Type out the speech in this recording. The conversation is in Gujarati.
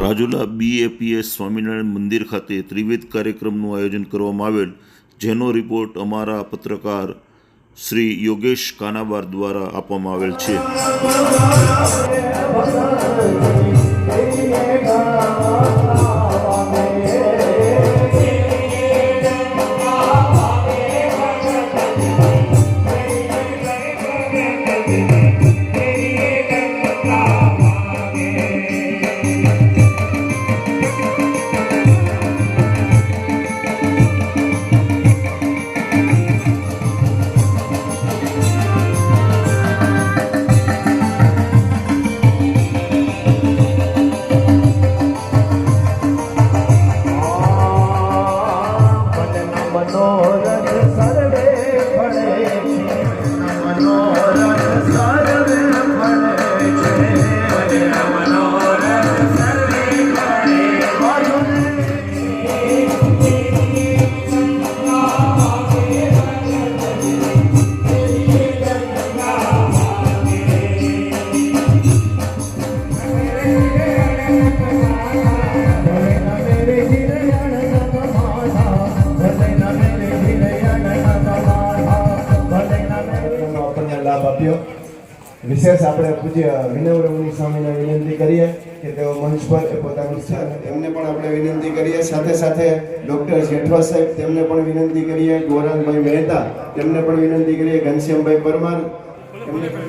રાજુલા બીએપીએસ સ્વામિનારાયણ મંદિર ખાતે ત્રિવેદ કાર્યક્રમનું આયોજન કરવામાં આવેલ, જેનો રિપોર્ટ અમારા પત્રકાર શ્રી યોગેશ કાનાબાર દ્વારા આપવામાં આવેલ છે. આપ્યો. વિશેષ આપણે પૂજ્ય વિનમ્ર મુનિ સ્વામીને વિનંતી કરીએ કે તેઓ મંચ પર પોતાનું સ્થાન એમને પણ આપણે વિનંતી કરીએ. સાથે સાથે ડૉક્ટર જેઠવા સાહેબ તેમને પણ વિનંતી કરીએ. ગૌરાંગભાઈ મહેતા તેમને પણ વિનંતી કરીએ. ઘનશ્યામભાઈ પરમાર એમને પણ